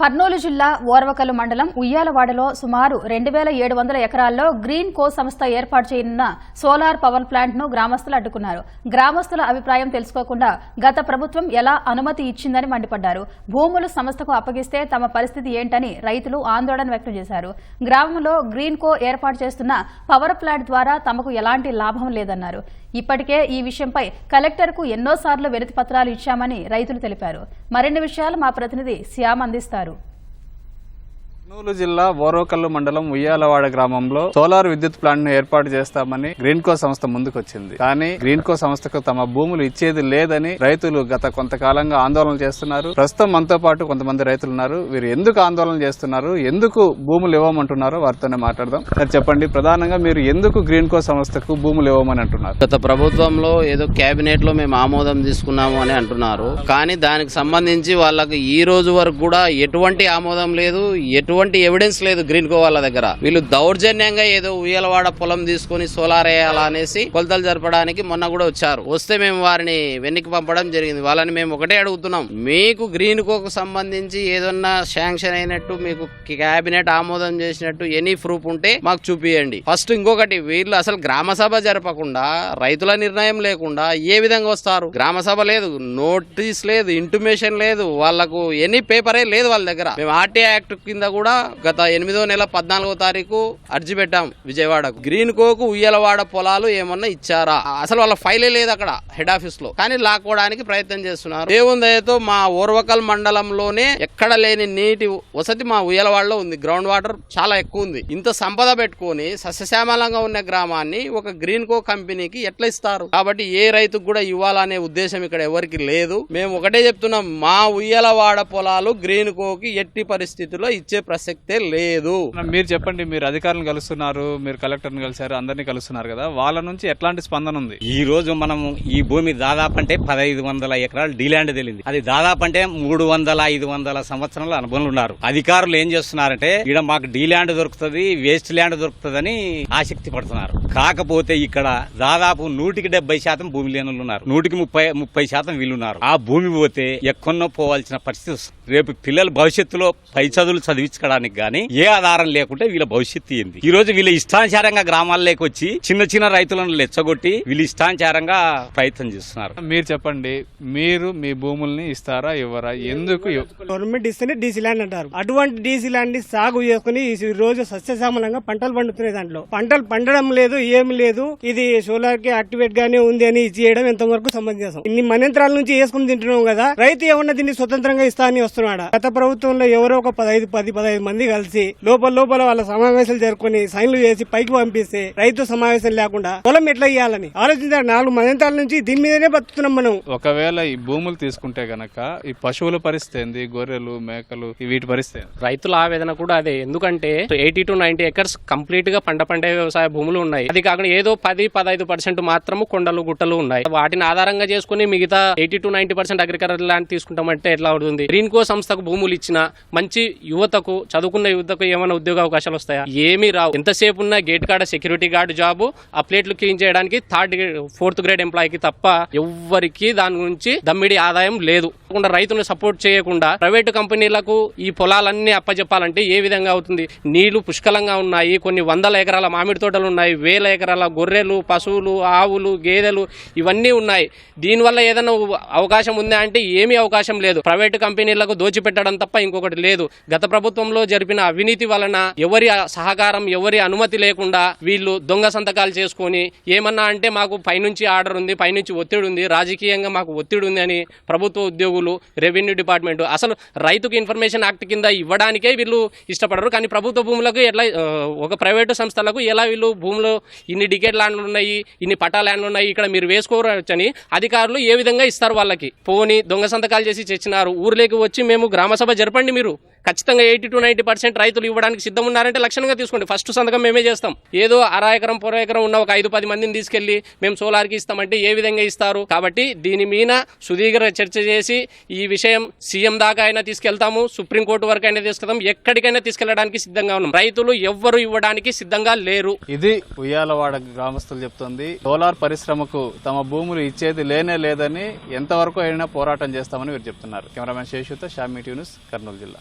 కర్నూలు జిల్లా ఓర్వకల్లు మండలం ఉయ్యాలవాడలో సుమారు రెండు వేల ఏడు వందల ఎకరాల్లో గ్రీన్ కో సంస్థ ఏర్పాటు చేయనున్న సోలార్ పవర్ ప్లాంట్ను గ్రామస్తులు అడ్డుకున్నారు. గ్రామస్తుల అభిప్రాయం తెలుసుకోకుండా గత ప్రభుత్వం ఎలా అనుమతి ఇచ్చిందని మండిపడ్డారు. భూములు సంస్థకు అప్పగిస్తే తమ పరిస్థితి ఏంటని రైతులు ఆందోళన వ్యక్తం చేశారు. గ్రామంలో గ్రీన్ కో ఏర్పాటు చేస్తున్న పవర్ ప్లాంట్ ద్వారా తమకు ఎలాంటి లాభం లేదన్నారు. ఇప్పటికే ఈ విషయంపై కలెక్టర్కు ఎన్నోసార్లు వినతి పత్రాలు ఇచ్చామని రైతులు తెలిపారు. మరిన్ని విషయాలు మా ప్రతినిధి శ్యామ్ అందిస్తారు. కర్నూలు జిల్లా ఓరోకల్లు మండలం ఉయ్యాలవాడ గ్రామంలో సోలార్ విద్యుత్ ప్లాంట్ను ఏర్పాటు చేస్తామని గ్రీన్కో సంస్థ ముందుకొచ్చింది. కానీ గ్రీన్కో సంస్థకు తమ భూములు ఇచ్చేది లేదని రైతులు గత కొంతకాలంగా ఆందోళన చేస్తున్నారు. ప్రస్తుతం మనతో పాటు కొంతమంది రైతులు ఉన్నారు. వీరు ఎందుకు ఆందోళన చేస్తున్నారు? ఎందుకు భూములు ఇవ్వమంటున్నారో వారితోనే మాట్లాడదాం. సార్ చెప్పండి. ప్రధానంగా మీరు ఎందుకు గ్రీన్కో సంస్థకు భూములు ఇవ్వమని అంటున్నారు? గత ప్రభుత్వంలో ఏదో కేబినెట్లో మేము ఆమోదం తీసుకున్నాము అని అంటున్నారు. కానీ దానికి సంబంధించి వాళ్ళకి ఈ రోజు వరకు కూడా ఎటువంటి ఆమోదం లేదు. ఎటువంటి ఎవిడెన్స్ లేదు గ్రీన్ కో వాళ్ళ దగ్గర. వీళ్ళు దౌర్జన్యంగా ఏదో ఉయ్యలవాడ పొలం తీసుకొని సోలార్ వేయాలా అనేసి కొలతలు జరపడానికి మొన్న కూడా వచ్చారు. వస్తే మేము వారిని వెనక్కి పంపడం జరిగింది. వాళ్ళని మేము ఒకటే అడుగుతున్నాం. మీకు గ్రీన్ కోకు సంబంధించి ఏదన్నా శాంక్షన్ అయినట్టు మీకు కేబినెట్ ఆమోదం చేసినట్టు ఎనీ ప్రూఫ్ ఉంటే మాకు చూపియండి. ఫస్ట్ ఇంకొకటి వీళ్ళు అసలు గ్రామ సభ జరపకుండా రైతుల నిర్ణయం లేకుండా ఏ విధంగా వస్తారు? గ్రామ సభ లేదు నోటీస్ లేదు ఇంటిమేషన్ లేదు వాళ్ళకు ఎనీ పేపరే లేదు వాళ్ళ దగ్గర. మేము ఆర్టీ యాక్ట్ కింద కూడా గత ఎనిమిదో నెల పద్నాలుగో తారీఖు అర్జీ పెట్టాం విజయవాడకు. గ్రీన్ కోకు ఉయ్యలవాడ పొలాలు ఏమన్నా ఇచ్చారా? అసలు వాళ్ళ ఫైలే లేదు అక్కడ హెడ్ ఆఫీస్లో కానీ లాక్కోవడానికి ప్రయత్నం చేస్తున్నారు. దేవుందయతో మా ఓర్వకల్ మండలంలోనే ఎక్కడ లేని నీటి వసతి మా ఉయ్యలవాడలో ఉంది. గ్రౌండ్ వాటర్ చాలా ఎక్కువ ఉంది. ఇంత సంపద పెట్టుకొని సస్యశ్యామలంగా ఉన్న గ్రామాన్ని ఒక గ్రీన్ కో కంపెనీకి ఎట్లా ఇస్తారు? కాబట్టి ఏ రైతుకు కూడా ఇవ్వాలనే ఉద్దేశం ఇక్కడ ఎవరికి లేదు. మేము ఒకటే చెప్తున్నాం మా ఉయ్యలవాడ పొలాలు గ్రీన్ కోకి ఎట్టి పరిస్థితుల్లో ఇచ్చే ప్రసక్తే లేదు. మీరు చెప్పండి మీరు అధికారులను కలుస్తున్నారు మీరు కలెక్టర్ని కలిశారు అందరినీ కలుస్తున్నారు కదా వాళ్ళ నుంచి ఎట్లాంటి స్పందన ఉంది? ఈ రోజు మనం ఈ భూమి దాదాపు అంటే పదహైదు వందల ఎకరాలు డీలాండ్ తెలింది. అది దాదాపు అంటే మూడు వందల ఐదు వందల సంవత్సరాల అనుభవం ఉన్నారు. అధికారులు ఏం చేస్తున్నారంటే ఇక్కడ మాకు డీలాండ్ దొరుకుతుంది వేస్ట్ ల్యాండ్ దొరుకుతుందని ఆసక్తి పడుతున్నారు. కాకపోతే ఇక్కడ దాదాపు నూటికి డెబ్బై శాతం భూమి లేని వాళ్ళు ఉన్నారు. నూటికి ముప్పై ముప్పై శాతం వీళ్ళున్నారు ఆ భూమి పోతే ఎక్కడో పోవాల్సిన పరిస్థితి వస్తుంది. రేపు పిల్లల భవిష్యత్తులో పై చదువులు చదివించడానికి గానీ ఏ ఆధారం లేకుంటే వీళ్ళ భవిష్యత్తు ఏంది? ఈ రోజు వీళ్ళ ఇష్టానుసారంగా గ్రామాల్లోకి వచ్చి చిన్న చిన్న రైతులను లెచ్చగొట్టి వీళ్ళు ఇష్టానుసారంగా ప్రయత్నం చేస్తున్నారు. మీరు చెప్పండి మీరు మీ భూముల్ని ఇస్తారా ఇవ్వరా? ఎందుకు గవర్నమెంట్ ఇస్తేనే డీసీ ల్యాండ్ అంటారు. అటువంటి డీసీ ల్యాండ్ని సాగు చేసుకుని ఈ రోజు సస్యశ్యామలంగా పంటలు పండుతున్నాయి దాంట్లో. పంటలు పండడం లేదు ఏమి లేదు. ఇది సోలార్కి యాక్టివేట్ గానే ఉంది అని చేయడం ఎంతవరకు సమంజసం? ఇన్ని మనంత్రాల నుంచి వేసుకుని తింటున్నాం కదా రైతు ఏమన్నా దీన్ని స్వతంత్రంగా ఇస్తా అని వస్తున్నాడా? గత ప్రభుత్వంలో ఎవరో ఒక పదహైదు పది పదహైదు మంది కలిసి లోపల లోపల వాళ్ళ సమావేశాలు జరుపుకొని సైన్లు చేసి పైకి పంపిస్తే రైతు సమావేశం లేకుండా పొలం ఎట్లా ఇవ్వాలని ఆలోచించారు. నాలుగు మనంత్రాల నుంచి దీని మీదనే బతుకుతున్నాం మనం. ఒకవేళ ఈ భూములు తీసుకుంటే గనక ఈ పశువుల పరిస్థితి ఏంది? గొర్రెలు మేకలు వీటి పరిస్థితి? రైతుల ఆవేదన కూడా అదే. ఎందుకంటే ఎయిటీ టు నైన్టీ ఎకర్స్ కంప్లీట్గా పంట పండే వ్యవసాయ భూములు ఉన్నాయి. అది కాకుండా ఏదో పది పదహైదు పర్సెంట్ మాత్రము కొండలు గుట్టలు ఉన్నాయి. వాటిని ఆధారంగా చేసుకుని మిగతా eighty to ninety percent agriculture land తీసుకుంటామంటే ఎట్లా అవుతుంది? గ్రీన్ కో సంస్థకు భూములు ఇచ్చిన మంచి యువతకు చదువుకున్న యువతకు ఏమైనా ఉద్యోగ అవకాశాలు వస్తాయా? ఏమీ రావు. ఎంతసేపు ఉన్న గేట్ కాడ సెక్యూరిటీ గార్డ్ జాబ్ ఆ ప్లేట్లు క్లీన్ చేయడానికి థర్డ్ ఫోర్త్ గ్రేడ్ ఎంప్లాయీకి తప్ప ఎవ్వరికి దాని గురించి దమ్మిడి ఆదాయం లేదు. కాకుండా రైతులను సపోర్ట్ చేయకుండా ప్రైవేటు కంపెనీలకు ఈ పొలాలన్నీ అప్పచెప్పాలంటే ఏ విధంగా అవుతుంది? నీళ్ళు పుష్కలంగా ఉన్నాయి. కొన్ని వందల ఎకరాల మామిడి తోటలు ఉన్నాయి. వేల ఎకరాల గొర్రెలు పశువులు ఆవులు గేదెలు ఇవన్నీ ఉన్నాయి. దీనివల్ల ఏదైనా అవకాశం ఉందా అంటే ఏమీ అవకాశం లేదు. ప్రైవేటు కంపెనీలకు దోచిపెట్టడం తప్ప ఇంకొకటి లేదు. గత ప్రభుత్వం ప్రభుత్వంలో జరిపిన అవినీతి వలన ఎవరి సహకారం ఎవరి అనుమతి లేకుండా వీళ్ళు దొంగ సంతకాలు చేసుకొని ఏమన్నా అంటే మాకు పైనుంచి ఆర్డర్ ఉంది పైనుంచి ఒత్తిడి ఉంది రాజకీయంగా మాకు ఒత్తిడి ఉంది అని ప్రభుత్వ ఉద్యోగులు రెవెన్యూ డిపార్ట్మెంట్ అసలు రైతుకు ఇన్ఫర్మేషన్ యాక్ట్ కింద ఇవ్వడానికే వీళ్ళు ఇష్టపడరు. కానీ ప్రభుత్వ భూములకు ఎట్లా ఒక ప్రైవేటు సంస్థలకు ఎలా వీళ్ళు భూములు ఇన్ని డికెట్ ల్యాండ్లు ఉన్నాయి ఇన్ని పట్టా ల్యాండ్లు ఉన్నాయి ఇక్కడ మీరు వేసుకోవచ్చని అధికారులు ఏ విధంగా ఇస్తారు వాళ్ళకి? పోని దొంగ సంతకాలు చేసి తెచ్చినారు ఊర్లోకి వచ్చి మేము గ్రామ సభ జరపండి మీరు. ఖచ్చితంగా ఎయిటీ టు నైన్టీ పర్సెంట్ రైతులు ఇవ్వడానికి సిద్ధం ఉన్నారంటే లక్షణంగా తీసుకోండి. ఫస్ట్ సంతకం మేమే చేస్తాం. ఏదో అర ఎకరం పొర ఎకరం ఉన్న ఒక ఐదు పది మందిని తీసుకెళ్ళి మేము సోలార్కి ఇస్తామంటే ఏ విధంగా ఇస్తారు? కాబట్టి దీని మీద సుదీర్ఘ చర్చ చేసి ఈ విషయం సీఎం దాకా అయినా తీసుకెళ్తాము సుప్రీంకోర్టు వరకు అయినా తీసుకెళ్తాం ఎక్కడికైనా తీసుకెళ్ళడానికి సిద్ధంగా ఉన్నాం. రైతులు ఎవ్వరు ఇవ్వడానికి సిద్ధంగా లేరు. ఇది ఉయ్యాలవాడ గ్రామస్తులు చెప్తుంది. సోలార్ పరిశ్రమకు తమ భూములు ఇచ్చేది లేనే లేదని ఎంతవరకు అయినా పోరాటం చేస్తామని వీరు చెప్తున్నారు. కెమెరామెన్ శేషుతో షామీ న్యూస్ కర్నూలు జిల్లా.